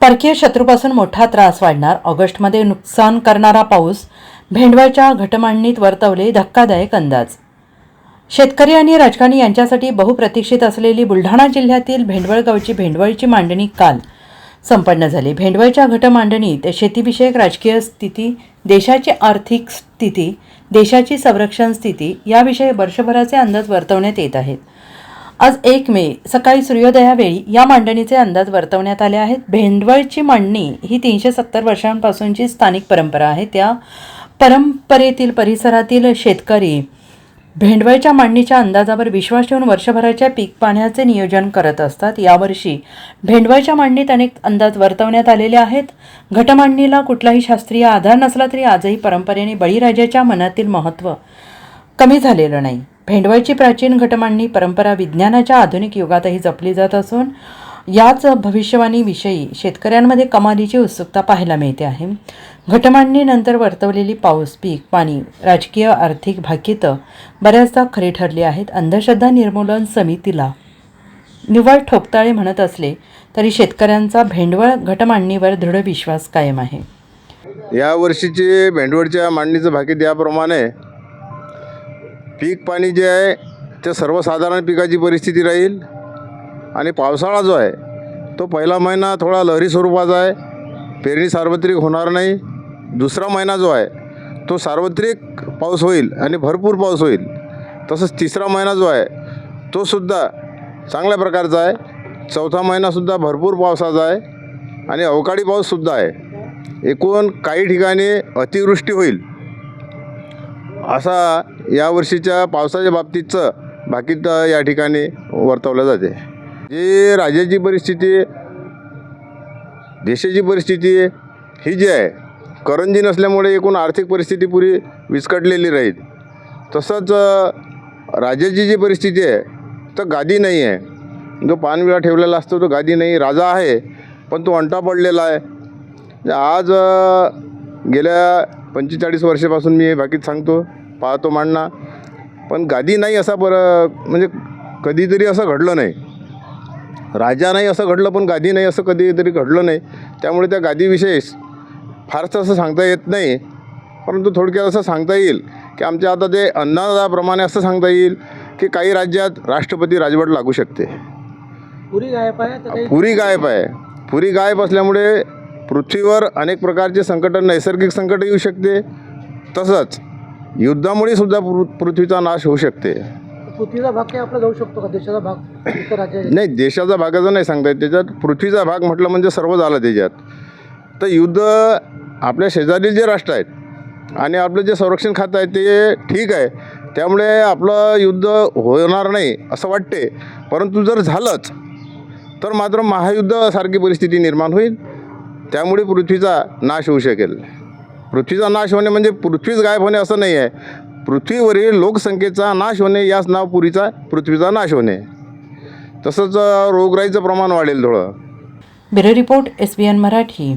परकीय शत्रूपासून मोठा त्रास वाढणार. ऑगस्टमध्ये नुकसान करणारा पाऊस भेंडवळच्या घटमांडणीत वर्तवले धक्कादायक अंदाज. शेतकरी आणि राजकारणी यांच्यासाठी बहुप्रतीक्षित असलेली बुलढाणा जिल्ह्यातील भेंडवळ गावची भेंडवळची मांडणी काल संपन्न झाली. भेंडवळच्या घटमांडणीत शेतीविषयक राजकीय स्थिती देशाची आर्थिक स्थिती देशाची संरक्षण स्थिती याविषयी वर्षभराचे अंदाज वर्तवण्यात येत आहेत. आज एक मे सकाळी सूर्योदयावेळी या मांडणीचे अंदाज वर्तवण्यात आले आहेत. भेंडवळची मांडणी ही तीनशे सत्तर वर्षांपासूनची स्थानिक परंपरा आहे. त्या परंपरेतील परिसरातील शेतकरी भेंडवळच्या मांडणीच्या अंदाजावर विश्वास ठेवून वर्षभराच्या पीक पाण्याचे नियोजन करत असतात. यावर्षी भेंडवळच्या मांडणीत अनेक अंदाज वर्तवण्यात आलेले आहेत. घटमांडणीला कुठलाही शास्त्रीय आधार नसला तरी आजही परंपरेने बळीराजाच्या मनातील महत्त्व कमी झालेलं नाही. भेंडवळची प्राचीन घटमांडणी परंपरा विज्ञानाच्या आधुनिक युगातही जपली जात असून याच भविष्यवाणीविषयी शेतकऱ्यांमध्ये कमालीची उत्सुकता पाहायला मिळते आहे. घटमांडणीनंतर वर्तवलेली पाऊस पीक पाणी राजकीय आर्थिक भाकितं बऱ्याचदा खरी ठरली आहेत. अंधश्रद्धा निर्मूलन समितीला निव्वळ ठोकताळे म्हणत असले तरी शेतकऱ्यांचा भेंडवळ घटमांडणीवर दृढ विश्वास कायम आहे. या वर्षीची भेंडवळच्या मांडणीचं भाकीत याप्रमाणे पीक पाणी जे आहे ते सर्वसाधारण पिकाची परिस्थिती राहील. आणि पावसाळा जो आहे तो पहिला महिना थोडा लहरी स्वरूपाचा आहे. पेरणी सार्वत्रिक होणार नाही. दुसरा महिना जो आहे तो सार्वत्रिक पाऊस होईल आणि भरपूर पाऊस होईल. तसंच तिसरा महिना जो आहे तो सुद्धा चांगल्या प्रकारचा आहे. चौथा महिनासुद्धा भरपूर पावसाचा आहे. आणि अवकाळी पाऊससुद्धा आहे. एकूण काही ठिकाणी अतिवृष्टी होईल. असा यावर्षीच्या पावसाच्या बाबतीतचं भाकीत या ठिकाणी वर्तवलं जाते. जी राज्याची परिस्थिती देशाची परिस्थिती ही जी आहे करंजी नसल्यामुळे एकूण आर्थिक परिस्थिती पुरी विस्कटलेली राहील. तसंच राजाची राज्याची जी परिस्थिती आहे तर गादी नाही आहे. जो पानविळा ठेवलेला असतो तो गादी नाही. राजा आहे पण तो अंटा पडलेला आहे. आज गेल्या पंचेचाळीस वर्षापासून मी हे बाकीत सांगतो पाहतो मांडणा. पण गादी नाही असा बरं म्हणजे कधीतरी असं घडलं नाही. राजा नाही असं घडलं पण गादी नाही असं कधीतरी घडलं नाही. त्यामुळे त्या गादीविषयी फारसं असं सांगता येत नाही. परंतु थोडक्यात असं सांगता येईल की आमच्या आता ते अंदाजाप्रमाणे असं सांगता येईल की काही राज्यात राष्ट्रपती राजवट लागू शकते. पुरी गायब आहे पुरी गायब आहे. पुरी गायब असल्यामुळे पृथ्वीवर अनेक प्रकारचे संकट नैसर्गिक संकट येऊ शकते. तसंच युद्धामुळे सुद्धा पृ पृथ्वीचा नाश होऊ शकते. पृथ्वीचा भाग काही आपला जाऊ शकतो का? देशाचा भाग इतर राज्य नाही देशाचा भागाचा नाही सांगता येत. त्याच्यात पृथ्वीचा भाग म्हटलं म्हणजे सर्व झालं त्याच्यात. तर युद्ध आपल्या शेजारील जे राष्ट्र आहेत आणि आपलं जे संरक्षण खातं आहे ते ठीक आहे. त्यामुळे आपलं युद्ध होणार नाही असं वाटते. परंतु जर झालंच तर मात्र महायुद्धासारखी परिस्थिती निर्माण होईल. त्यामुळे पृथ्वीचा नाश होऊ शकेल. पृथ्वीचा नाश होणे म्हणजे पृथ्वीच गायब होणे असं नाही आहे. पृथ्वीवरील लोकसंख्येचा नाश होणे याच नाव पुरीचा पृथ्वीचा नाश होणे. तसंच रोगराईचं प्रमाण वाढेल थोडं. Bureau report S B N Marathi.